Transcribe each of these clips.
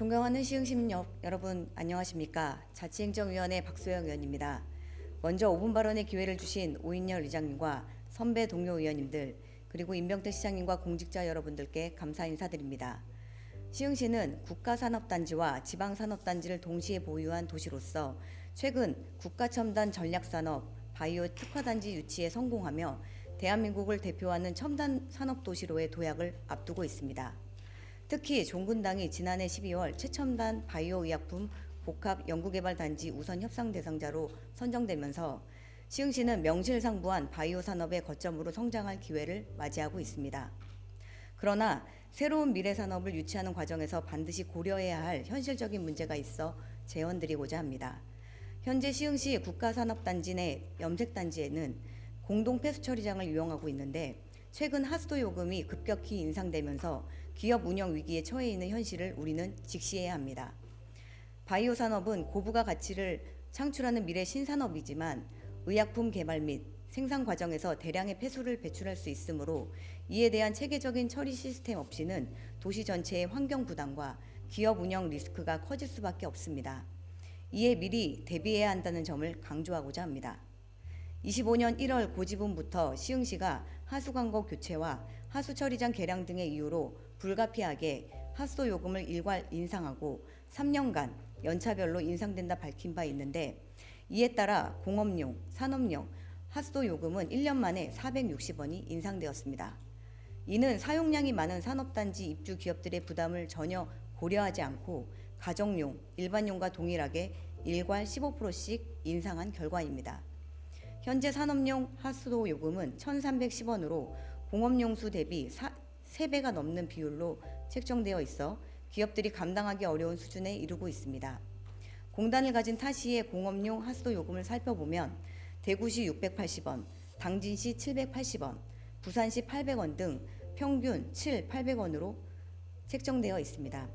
존경하는 시흥시민 여- 여러분 안녕하십니까? 자치행정위원회 박소영 의원입니다. 먼저 5분 발언의 기회를 주신 오인열 의장님과 선배 동료 의원님들 그리고 임병태 시장님과 공직자 여러분들께 감사 인사드립니다. 시흥시는 국가산업단지와 지방산업단지를 동시에 보유한 도시로서 최근 국가첨단 전략산업 바이오 특화단지 유치에 성공하며 대한민국을 대표하는 첨단 산업 도시로의 도약을 앞두고 있습니다. 특히 종군당이 지난해 12월 최첨단 바이오 의약품 복합 연구개발 단지 우선 협상 대상자로 선정되면서 시흥시는 명실상부한 바이오 산업의 거점으로 성장할 기회를 맞이하고 있습니다. 그러나 새로운 미래 산업을 유치하는 과정에서 반드시 고려해야 할 현실적인 문제가 있어 제언드리고자 합니다. 현재 시흥시 국가산업단지 내 염색단지에는 공동 폐수 처리장을 이용하고 있는데 최근 하수도 요금이 급격히 인상되면서 기업 운영 위기에 처해 있는 현실을 우리는 직시해야 합니다. 바이오 산업은 고부가 가치를 창출하는 미래 신산업이지만 의약품 개발 및 생산 과정에서 대량의 폐수를 배출할 수 있으므로 이에 대한 체계적인 처리 시스템 없이는 도시 전체의 환경 부담과 기업 운영 리스크가 커질 수밖에 없습니다. 이에 미리 대비해야 한다는 점을 강조하고자 합니다. 25년 1월 고지분부터 시흥시가 하수 광고 교체와 하수 처리장 개량 등의 이유로 불가피하게 하수도 요금을 일괄 인상하고 3년간 연차별로 인상된다 밝힌 바 있는데 이에 따라 공업용, 산업용 하수도 요금은 1년 만에 460원이 인상되었습니다. 이는 사용량이 많은 산업단지 입주 기업들의 부담을 전혀 고려하지 않고 가정용, 일반용과 동일하게 일괄 15%씩 인상한 결과입니다. 현재 산업용 하수도 요금은 1,310원으로 공업용수 대비 3배가 넘는 비율로 책정되어 있어 기업들이 감당하기 어려운 수준에 이르고 있습니다. 공단을 가진 타시의 공업용 하수도 요금을 살펴보면 대구시 680원, 당진시 780원, 부산시 800원 등 평균 7, 800원으로 책정되어 있습니다.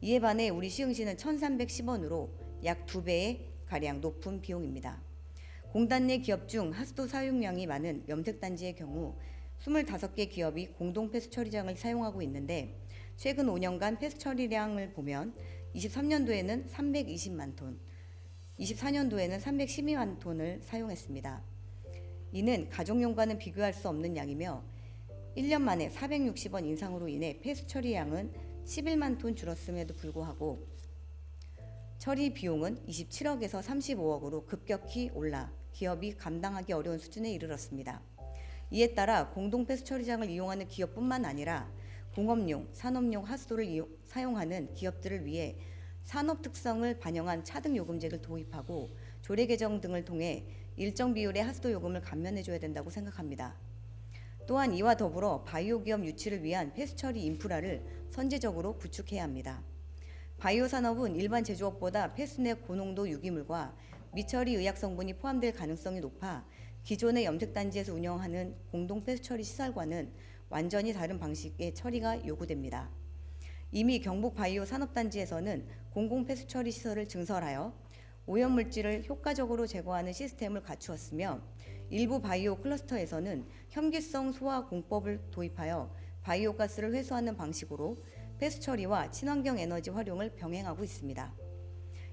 이에 반해 우리 시흥시는 1,310원으로 약 2배의 가량 높은 비용입니다. 공단 내 기업 중 하수도 사용량이 많은 염색단지의 경우 25개 기업이 공동 폐수 처리장을 사용하고 있는데 최근 5년간 폐수 처리량을 보면 23년도에는 320만 톤, 24년도에는 312만 톤을 사용했습니다. 이는 가정용과는 비교할 수 없는 양이며 1년 만에 460원 인상으로 인해 폐수 처리량은 11만 톤 줄었음에도 불구하고 처리 비용은 27억에서 35억으로 급격히 올라 기업이 감당하기 어려운 수준에 이르렀습니다. 이에 따라 공동 폐수 처리장을 이용하는 기업뿐만 아니라 공업용, 산업용 하수도를 이용, 사용하는 기업들을 위해 산업 특성을 반영한 차등 요금제를 도입하고 조례 개정 등을 통해 일정 비율의 하수도 요금을 감면해 줘야 된다고 생각합니다. 또한 이와 더불어 바이오 기업 유치를 위한 폐수 처리 인프라를 선제적으로 구축해야 합니다. 바이오 산업은 일반 제조업보다 폐수 내 고농도 유기물과 미처리 의약 성분이 포함될 가능성이 높아 기존의 염색단지에서 운영하는 공동 폐수 처리 시설과는 완전히 다른 방식의 처리가 요구됩니다. 이미 경북 바이오 산업단지에서는 공공 폐수 처리 시설을 증설하여 오염 물질을 효과적으로 제거하는 시스템을 갖추었으며 일부 바이오 클러스터에서는 혐기성 소화 공법을 도입하여 바이오 가스를 회수하는 방식으로 폐수 처리와 친환경 에너지 활용을 병행하고 있습니다.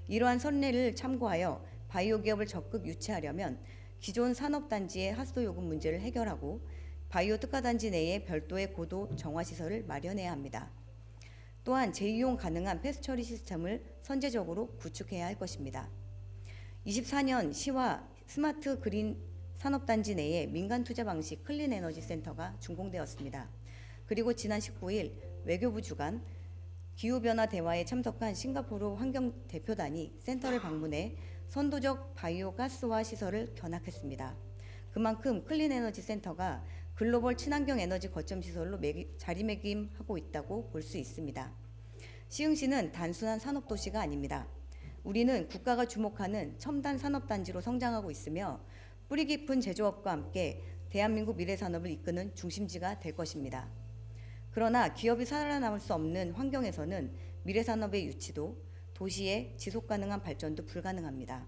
이러한 선례를 참고하여 바이오 기업을 적극 유치하려면 기존 산업단지의 하수도 요금 문제를 해결하고 바이오 특화단지 내에 별도의 고도 정화 시설을 마련해야 합니다. 또한 재이용 가능한 폐수 처리 시스템을 선제적으로 구축해야 할 것입니다. 24년 시와 스마트 그린 산업단지 내에 민간 투자 방식 클린 에너지 센터가 준공되었습니다. 그리고 지난 19일 외교부 주관 기후변화 대화에 참석한 싱가포르 환경 대표단이 센터를 방문해 선도적 바이오 가스화 시설을 견학했습니다. 그만큼 클린 에너지 센터가 글로벌 친환경 에너지 거점 시설로 매기, 자리매김하고 있다고 볼 수 있습니다. 시흥시는 단순한 산업 도시가 아닙니다. 우리는 국가가 주목하는 첨단 산업 단지로 성장하고 있으며 뿌리 깊은 제조업과 함께 대한민국 미래 산업을 이끄는 중심지가 될 것입니다. 그러나 기업이 살아남을 수 없는 환경에서는 미래 산업의 유치도 도시의 지속 가능한 발전도 불가능합니다.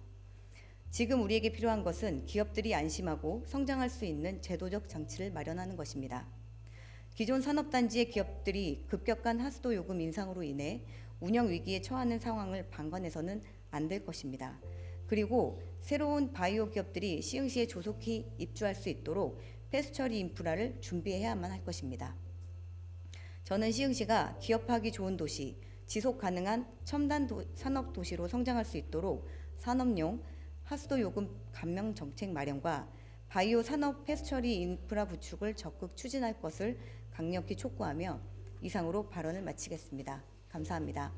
지금 우리에게 필요한 것은 기업들이 안심하고 성장할 수 있는 제도적 장치를 마련하는 것입니다. 기존 산업단지의 기업들이 급격한 하수도 요금 인상으로 인해 운영 위기에 처하는 상황을 방관해서는 안 될 것입니다. 그리고 새로운 바이오 기업들이 시흥시에 조속히 입주할 수 있도록 폐수 처리 인프라를 준비해야만 할 것입니다. 저는 시흥시가 기업하기 좋은 도시, 지속 가능한 첨단 도- 산업 도시로 성장할 수 있도록 산업용 하수도 요금 감면 정책 마련과 바이오 산업 폐수 처리 인프라 구축을 적극 추진할 것을 강력히 촉구하며 이상으로 발언을 마치겠습니다. 감사합니다.